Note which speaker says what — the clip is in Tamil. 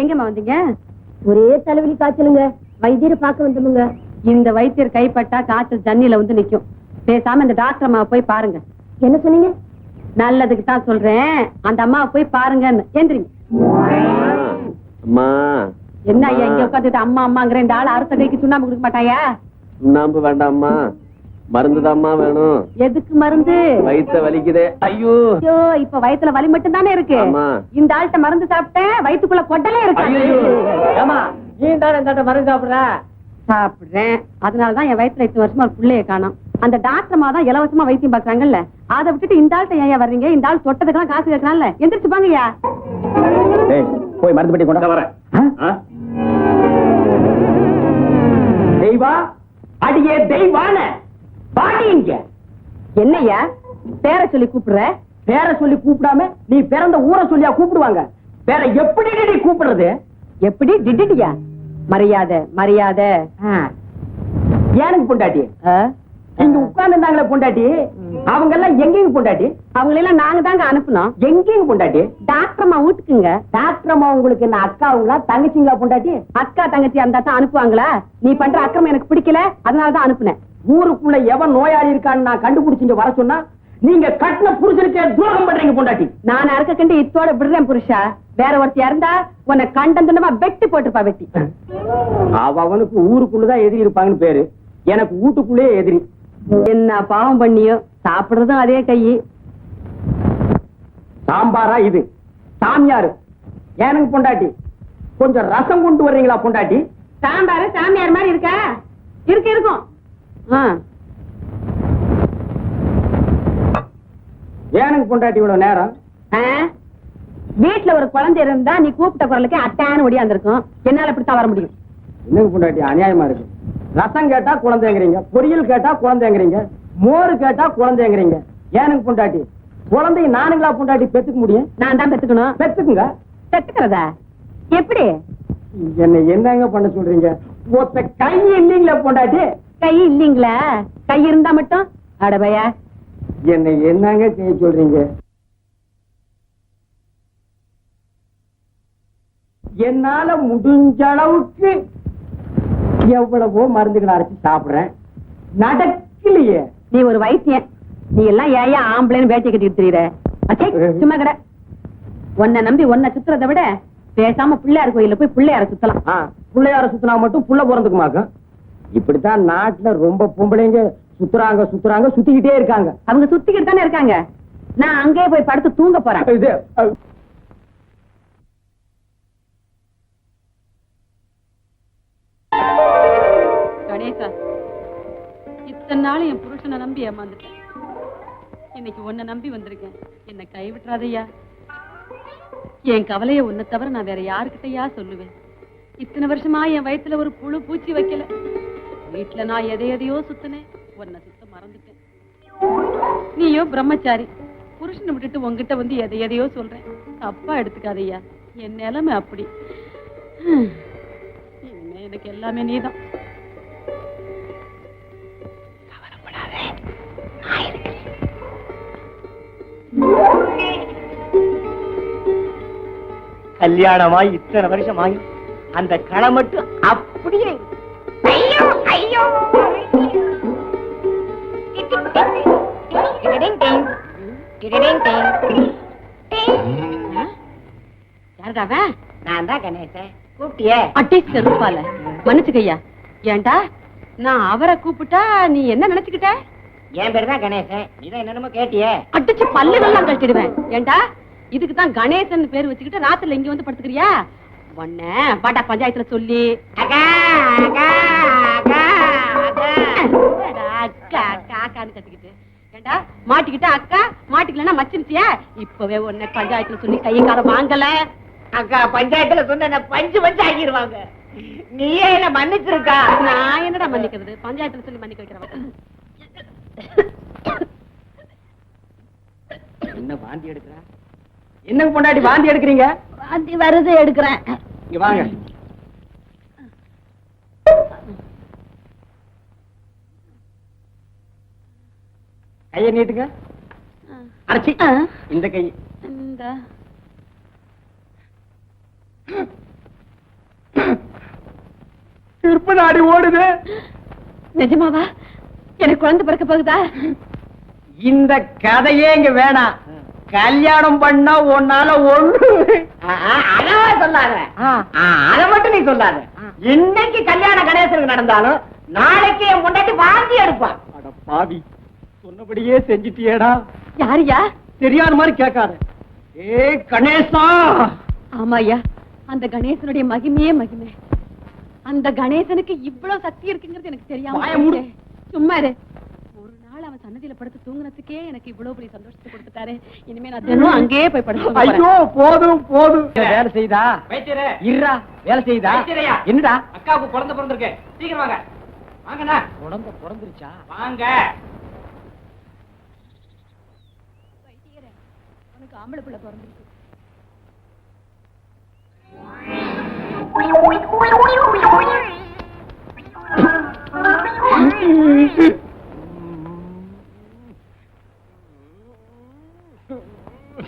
Speaker 1: எங்கம்மா வந்தீங்க?
Speaker 2: ஒரே தலைவலி காய்ச்சலுங்க. வைத்தியரை பார்க்க வந்தோமுங்க.
Speaker 1: இந்த வைத்தியர் கைப்பட்டா காய்ச்சல் தண்ணியில வந்து நிக்கும். பேசாம இந்த டாக்டர் அம்மாவை போய் பாருங்க.
Speaker 2: என்ன சொன்னீங்க?
Speaker 1: நல்லதுக்கு தான் சொல்றேன். அந்த அம்மாவை போய் பாருங்கன்னு. எந்திரிங்க.
Speaker 3: அம்மா.
Speaker 1: என்ன ஐயா இங்க உட்காந்துட்டு அம்மா அம்மாங்கிற இந்த ஆள் அறுத்த கைக்கு சுண்ணாம்பு கொடுக்க மாட்டாயா?
Speaker 3: சுண்ணாம்பு வேண்டாம்மா. மருந்துதாம்மா வேணும்.
Speaker 1: எதுக்கு மருந்து?
Speaker 3: வயித்த வலிக்குதே. ஐயோ.
Speaker 1: ஐயோ இப்ப வயித்துல வலி மட்டும் தானே இருக்கு.
Speaker 3: ஆமா.
Speaker 1: இந்த ஆள்கிட்ட மருந்து சாப்பிட்டேன் வயித்துக்குள்ள கொட்டலே இருக்கு
Speaker 4: நீ தானே இந்த மருந்து சாப்பிடுற?
Speaker 1: சாப்பிடுறேன். அதனாலதான் என் வயித்துல இத்தனை வருஷமா ஒரு புள்ளைய காணோம். அந்த டாக்டர்மா தான் இலவசமா வைத்தியம் பாக்குறாங்கல்ல அதை விட்டுட்டு இந்த ஆள்கிட்ட ஏன் வர்றீங்க? இந்த ஆள் தொட்டதுக்கெல்லாம் காசு கேட்கறான்ல. எந்திரிச்சு பாங்கய்யா.
Speaker 4: போய் மருந்து பெட்டி கொண்டு வரேன். தெய்வா? அடியே தெய்வான. பாடி இங்க.
Speaker 1: என்னய்யா? பேரை சொல்லி கூப்பிடுற?
Speaker 4: பேர சொல்லி கூப்பிடாம நீ பிறந்த ஊரை சொல்லியா கூப்பிடுவாங்க. வேற எப்படி நீ கூப்பிடுறது?
Speaker 1: எப்படி? டிடிட்டியா மரியாதை மரியாதை.
Speaker 4: ஏனுக்கு பொண்டாட்டி? இங்க உட்கார்ந்து பொண்டாட்டி? அவங்க எல்லாம் எங்கேயும் பொண்டாட்டி?
Speaker 1: அவங்களெல்லாம் நாங்க தாங்க அனுப்புனோம்.
Speaker 4: எங்கேயும் பொண்டாட்டி?
Speaker 1: டாக்டர் அம்மா வீட்டுக்குங்க.
Speaker 4: டாக்டர் அம்மா உங்களுக்கு என்ன அக்காவுங்களா தங்கச்சிங்களா பொண்டாட்டி?
Speaker 1: அக்கா தங்கச்சி அந்த தான் அனுப்புவாங்களா? நீ பண்ற அக்கிரமம் எனக்கு பிடிக்கல. அதனாலதான் அனுப்புனேன்.
Speaker 4: ஊருக்குள்ள எவன் நோயாளி இருக்கான்னு நான் கண்டுபிடிச்சு இங்க வர சொன்னா நீங்க கட்டின புருஷனுக்கே துரோகம் பண்றீங்க பொண்டாட்டி.
Speaker 1: நான் அறுக்க கண்டு இத்தோட விடுறேன் புருஷா. வேற ஒருத்தி இருந்தா உன்னை கண்டந்துண்டமா வெட்டி போட்டுப்பா வெட்டி.
Speaker 4: அவ அவனுக்கு ஊருக்குள்ளதான் எதிரி இருப்பாங்கன்னு பேரு. எனக்கு வீட்டுக்குள்ளேயே எதிரி.
Speaker 1: என்ன பாவம் பண்ணியோ சாப்பிடுறதும் அதே கை.
Speaker 4: சாம்பாரா இது? சாமியாரு எனக்கு பொண்டாட்டி. கொஞ்சம் ரசம் கொண்டு வர்றீங்களா பொண்டாட்டி?
Speaker 1: சாம்பாரு சாமியார் மாதிரி இருக்கா. ஆ.
Speaker 4: ஏனுங்க பொண்டாட்டி இவ்வளவு நேரம்?
Speaker 1: வீட்டுல ஒரு குழந்தை இருந்தா நீ கூப்பிட்ட குரலுக்கு அட்டான்னு ஒடியாந்துருக்கும். என்னால இப்படித்தான் வர முடியும்.
Speaker 4: என்னங்க பொண்டாட்டி அநியாயமா இருக்கு. ரசம் கேட்டா குழந்தைங்கிறீங்க பொரியல் கேட்டா குழந்தைங்கிறீங்க மோர் கேட்டா குழந்தைங்கிறீங்க. ஏனுங்க பொண்டாட்டி குழந்தைய நானுங்களா பொண்டாட்டி பெத்துக்க முடியும்?
Speaker 1: நான் தான் பெத்துக்கணும்.
Speaker 4: பெத்துக்குங்க.
Speaker 1: பெத்துக்கிறதா? எப்படி?
Speaker 4: என்ன என்னங்க பண்ண சொல்றீங்க? ஒத்த கை இல்லீங்களா பொண்டாட்டி.
Speaker 1: கை இல்லீங்களா? கை இருந்தா மட்டும்? அடபையா
Speaker 4: என்ன என்னங்க செய்ய சொல்றீங்க? என்னால முடிஞ்ச அளவுக்கு எவ்வளவோ மருந்துகளை அரைச்சு சாப்பிடுறேன். நடக்கலையே.
Speaker 1: நீ ஒரு வைத்தியன். நீ எல்லாம் ஏயா ஆம்பளைன்னு வேட்டி கட்டிட்டு திரியுற? சும்மா கடை. உன்னை நம்பி உன்னை சுத்துறதை விட பேசாம பிள்ளையார் கோயில்ல போய் பிள்ளையார சுத்தலாம்.
Speaker 4: பிள்ளையார சுத்தினா மட்டும் புள்ள பிறந்துக்குமாக்கும். இப்படித்தான் நாட்டுல ரொம்ப பொம்பளைங்க சுத்துறாங்க சுத்துறாங்க சுத்திக்கிட்டே இருக்காங்க.
Speaker 1: அவங்க சுத்திக்கிட்டு தானே இருக்காங்க. நான் அங்கேயே போய் படுத்து தூங்க போறேன்.
Speaker 4: இது அஹ்,
Speaker 1: கணேசா இத்தனை நாள் என் புருஷனை நம்பி ஏமாந்துட்டேன். இன்னைக்கு உன்னை நம்பி வந்திருக்கேன். என்னை கைவிட்டுறாதையா என் கவலைய உன்னை தவிர நான் வேற யாருக்கிட்டயா சொல்லுவேன்? இத்தனை வருஷமா என் வயித்துல ஒரு புழு பூச்சி வைக்கல. வீட்டுல நான் எதை எதையோ சுத்தினேன். உன்னை சுத்த மறந்துட்டேன். நீயோ பிரம்மச்சாரி புருஷனை விட்டுட்டு உங்ககிட்ட வந்து எதை எதையோ சொல்றேன். தப்பா எடுத்துக்காதையா என் நிலைமை அப்படி. இனிமே எனக்கு எல்லாமே நீதான்.
Speaker 4: கல்யாணமாய் இத்தனை வருஷம் ஆகி அந்த களை மட்டும் அப்படியே ஐயோ ஐயோ
Speaker 1: யாருடா அவன்
Speaker 2: நான் தான் கணேசன். கூப்பிட்டியே?
Speaker 1: அட்டை செருப்பால. மன்னிச்சுக்கையா ஏன்டா நான் அவரை கூப்பிட்டா நீ என்ன நினைச்சுக்கிட்ட?
Speaker 2: என் பேர் தான் கணேசன். நீதான் என்னென்னமோ கேட்டியே.
Speaker 1: அடிச்சு பல்லுகள்லாம் கழட்டிடுவேன். ஏன்டா இதுக்கு தான் கணேசன் பேர் வச்சுக்கிட்டு ராத்திரில இங்க வந்து படுத்துக்கிறியா? உன்ன பாட்டா பஞ்சாயத்துல சொல்லி.
Speaker 2: அக்கா அக்கா அக்கா. அக்கா
Speaker 1: அக்கா அக்கா அக்கான்னு கத்திக்கிட்டு. ஏன்டா மாட்டிக்கிட்ட அக்கா? மாட்டிக்கலன்னா மச்சிருச்சியா? இப்பவே உன்னை பஞ்சாயத்துல சொல்லி கையை கால வாங்கல.
Speaker 2: அக்கா பஞ்சாயத்துல சொன்ன பஞ்சு பஞ்சு ஆக்கிடுவாங்க நீயே என்ன மன்னிச்சிருக்கா?
Speaker 1: நான் என்னடா மன்னிக்கிறது? பஞ்சாயத்துல சொல்லி மன்னிக்க வைக்கிறவன்
Speaker 4: என்ன வாந்தி எடுக்கிறா? என்னங்க பொண்டாட்டி வாந்தி எடுக்கிறீங்க?
Speaker 1: வாந்தி வருது எடுக்கிறேன்.
Speaker 4: இங்க வாங்க. கைய நீட்டுங்க. அரைச்சி. இந்த கை.
Speaker 1: இந்த.
Speaker 4: துடிப்பு நாடி ஓடுது.
Speaker 1: நிஜமாவா? எனக்கு குழந்தை பிறக்க போகுதா?
Speaker 4: இந்த கதையே இங்க வேணாம். கல்யாணம் பண்ணா உன்னால ஒண்ணு
Speaker 2: அதவா சொல்லாத. அத மட்டும் நீ சொல்லாத. இன்னைக்கு கல்யாணம் கணேசனுக்கு நடந்தாலும் நாளைக்கு என் முன்னாடி வாந்தி எடுப்பான்.
Speaker 4: அட பாவி. சொன்னபடியே செஞ்சிட்டியேடா.
Speaker 1: யாரியா
Speaker 4: தெரியாத மாதிரி கேட்காத. ஏ கணேசா!
Speaker 1: ஆமாய்யா. அந்த கணேசனுடைய மகிமையே மகிமை. அந்த கணேசனுக்கு இவ்வளவு சக்தி இருக்குங்கிறது எனக்கு தெரியாம. சும்மா இரு. ஒரு நாள் அவன் சன்னதியில படுத்து தூங்குனதுக்கே எனக்கு இவ்வளவு பெரிய சந்தோஷத்தை கொடுத்துட்டாரு. இனிமே நான் தினம் அங்கேயே போய் படுத்து
Speaker 4: ஐயோ போதும் போதும். வேலை செய்தா? இருடா வேலை செய்தா? என்னடா?
Speaker 2: அக்காவுக்கு குழந்தை பிறந்திருக்கு. சீக்கிரம் வாங்க. வாங்கண்ணா.
Speaker 4: குழந்தை பிறந்துருச்சா?
Speaker 2: வாங்க.
Speaker 1: உனக்கு ஆம்பளை பிள்ளை பிறந்திருக்கு.